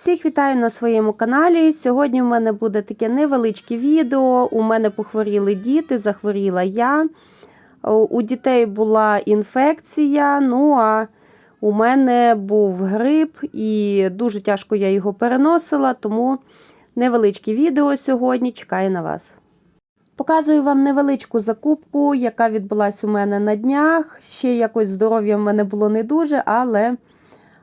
Всіх вітаю на своєму каналі. Сьогодні в мене буде таке невеличке відео. У мене похворіли діти, захворіла я. У дітей була інфекція. Ну а у мене був грип, і дуже тяжко я його переносила, тому невеличке відео сьогодні чекає на вас. Показую вам невеличку закупку, яка відбулася у мене на днях. Ще якось здоров'я в мене було не дуже, але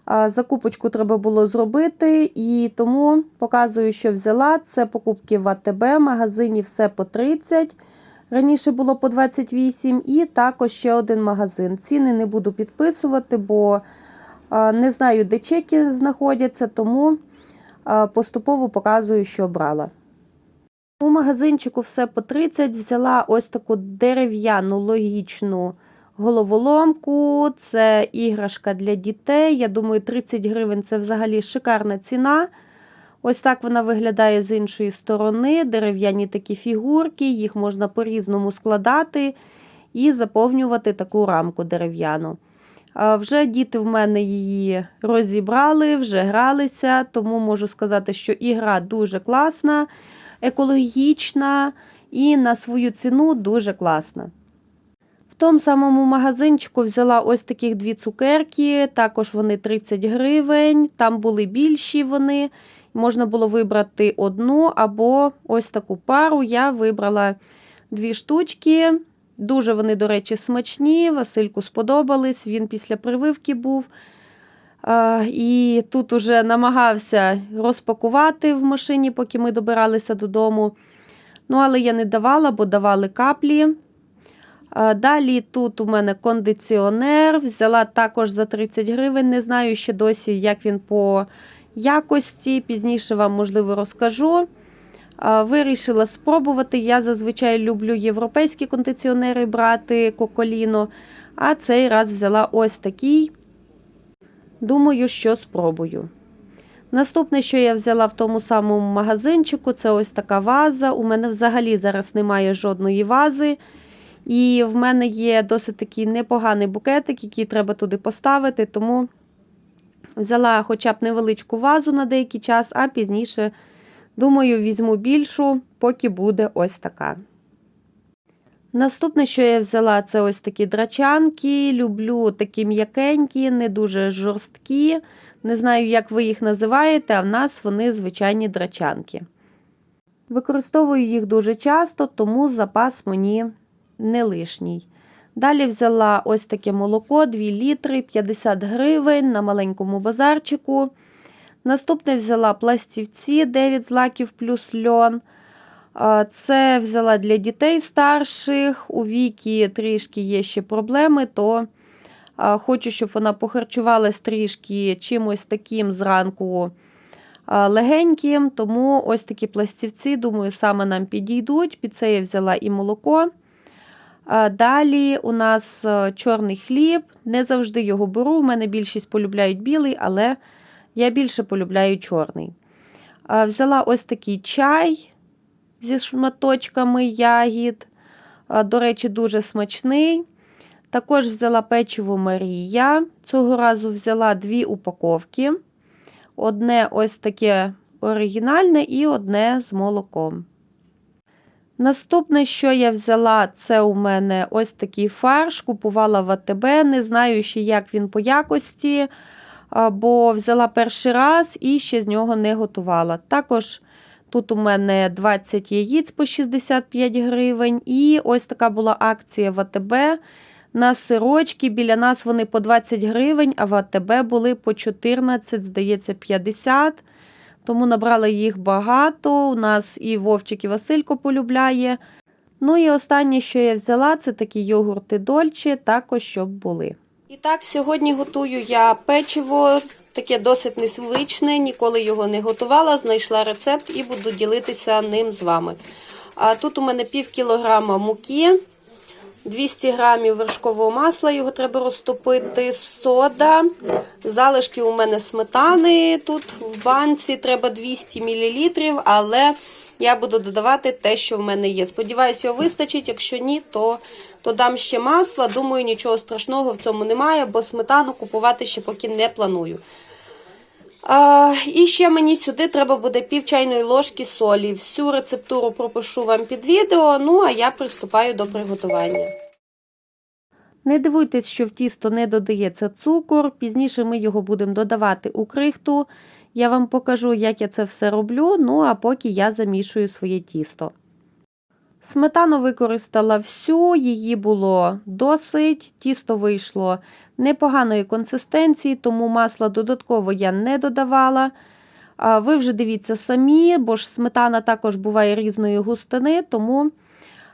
закупочку треба було зробити. І тому показую, що взяла. Це покупки в АТБ, магазині все по 30. Раніше було по 28, і також ще один магазин. Ціни не буду підписувати, бо не знаю, де чеки знаходяться, тому поступово показую, що брала. У магазинчику все по 30 взяла ось таку дерев'яну логічну головоломку. Це іграшка для дітей. Я думаю, 30 гривень це взагалі шикарна ціна. Ось так вона виглядає з іншої сторони. Дерев'яні такі фігурки, їх можна по-різному складати і заповнювати таку рамку дерев'яну. Вже діти в мене її розібрали, вже гралися, тому можу сказати, що ігра дуже класна екологічна і на свою ціну дуже класна. Тому самому магазинчику взяла ось таких дві цукерки, також вони 30 гривень, там були більші вони. Можна було вибрати одну або ось таку пару. Я вибрала дві штучки. Дуже вони, до речі, смачні. Васильку сподобались, він після прививки був. І тут уже намагався розпакувати в машині, поки ми добиралися додому. Ну, але я не давала, бо давали каплі. Далі тут у мене кондиціонер. Взяла також за 30 гривень. Не знаю ще досі, як він по якості. Пізніше вам, можливо, розкажу. Вирішила спробувати. Я зазвичай люблю європейські кондиціонери брати коколіно. А цей раз взяла ось такий. Думаю, що спробую. Наступне, що я взяла в тому самому магазинчику, це ось така ваза. У мене взагалі зараз немає жодної вази. І в мене є досить такий непоганий букетик, який треба туди поставити. Тому взяла хоча б невеличку вазу на деякий час, а пізніше, думаю, візьму більшу, поки буде ось така. Наступне, що я взяла, це ось такі драчанки. Люблю такі м'якенькі, не дуже жорсткі. Не знаю, як ви їх називаєте, а в нас вони звичайні драчанки. Використовую їх дуже часто, тому запас мені не лишній. Далі взяла ось таке молоко 2 літри 50 гривень на маленькому базарчику. Наступне взяла пластівці 9 злаків плюс льон. Це взяла для дітей старших. У вікі трішки є ще проблеми, то хочу, щоб вона похарчувалась трішки чимось таким зранку легеньким. Тому ось такі пластівці, думаю, саме нам підійдуть. Під це я взяла і молоко. Далі у нас чорний хліб. Не завжди його беру. У мене більшість полюбляють білий, але я більше полюбляю чорний. Взяла ось такий чай зі шматочками ягід. До речі, дуже смачний. Також взяла печиво Марія. Цього разу взяла дві упаковки. Одне ось таке оригінальне і одне з молоком. Наступне, що я взяла, це у мене ось такий фарш. Купувала в АТБ. Не знаю ще, як він по якості, бо взяла перший раз і ще з нього не готувала. Також Тут у мене 20 яєць по 65 гривень. І ось така була акція в АТБ на сирочки. Біля нас вони по 20 гривень, а в АТБ були по 14, здається, 50. Тому набрала їх багато. У нас і Вовчик, і Василько полюбляє. Ну і останнє, що я взяла, це такі йогурти Дольче, також щоб були. І так, сьогодні готую я печиво Таке досить незвичне, ніколи його не готувала, знайшла рецепт і буду ділитися ним з вами. А Тут у мене пів кілограма муки, 200 грамів вершкового масла, його треба розтопити, сода. Залишки у мене сметани. Тут в банці треба 200 мл, але я буду додавати те, що в мене є. Сподіваюсь, його вистачить. Якщо ні, то то дам ще масла. Думаю, нічого страшного в цьому немає, бо сметану купувати ще поки не планую. А, і ще мені сюди треба буде пів чайної ложки солі. Всю рецептуру пропишу вам під відео, ну а я приступаю до приготування. Не дивуйтесь, що в тісто не додається цукор. Пізніше ми його будемо додавати у крихту. Я вам покажу, як я це все роблю, ну а поки я замішую своє тісто. Сметану використала всю, її було досить. Тісто вийшло непоганої консистенції, тому масла додатково я не додавала. Ви вже дивіться самі, бо ж сметана також буває різної густини, тому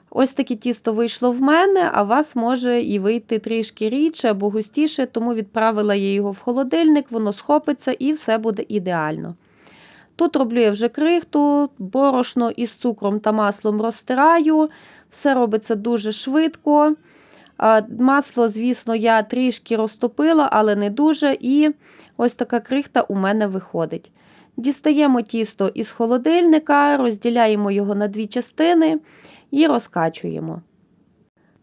ось таке тісто вийшло в мене, а вас може і вийти трішки рідше або густіше, тому відправила я його в холодильник, воно схопиться і все буде ідеально. Тут роблю я вже крихту, борошно із цукром та маслом розтираю. Все робиться дуже швидко. Масло, звісно, я трішки розтопила, але не дуже. І ось така крихта у мене виходить. Дістаємо тісто із холодильника, розділяємо його на дві частини і розкачуємо.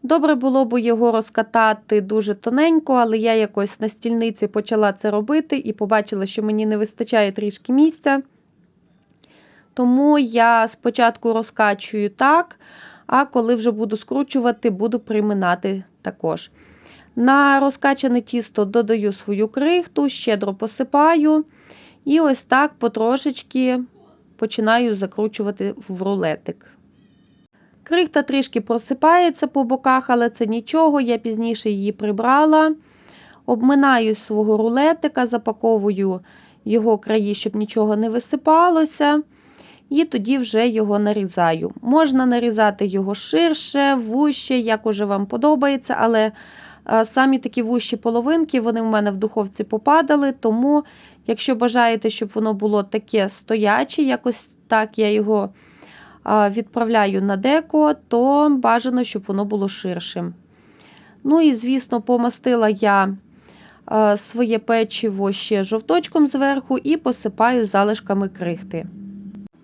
Добре було б його розкатати дуже тоненько, але я якось на стільниці почала це робити і побачила, що мені не вистачає трішки місця. Тому я спочатку розкачую так, а коли вже буду скручувати, буду приминати також. На розкачане тісто додаю свою крихту, щедро посипаю. І ось так потрошечки починаю закручувати в рулетик. Крихта трішки просипається по боках, але це нічого, я пізніше її прибрала. Обминаю свого рулетика, запаковую його краї, щоб нічого не висипалося. І тоді вже його нарізаю. Можна нарізати його ширше, вуще, як уже вам подобається, але самі такі вущі половинки вони в мене в духовці попадали. Тому, якщо бажаєте, щоб воно було таке стояче, якось так я його відправляю на деко, то бажано, щоб воно було ширшим. Ну і, звісно, помастила я своє печиво ще жовточком зверху і посипаю залишками крихти.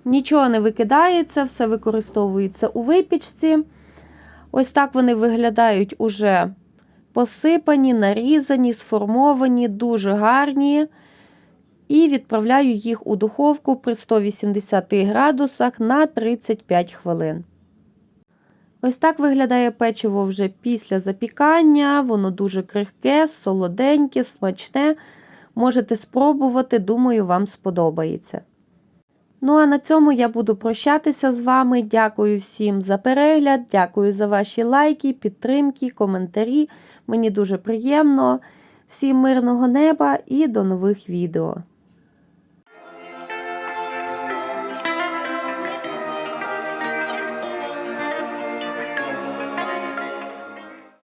Нічого не викидається, все використовується у випічці. Ось так вони виглядають уже посипані, нарізані, сформовані, дуже гарні. І відправляю їх у духовку при 180 градусах на 35 хвилин. Ось так виглядає печиво вже після запікання. Воно дуже крихке, солоденьке, смачне. Можете спробувати, думаю, вам сподобається. Ну, а на цьому я буду прощатися з вами. Дякую всім за перегляд, дякую за ваші лайки, підтримки, коментарі. Мені дуже приємно. Всім мирного неба і до нових відео!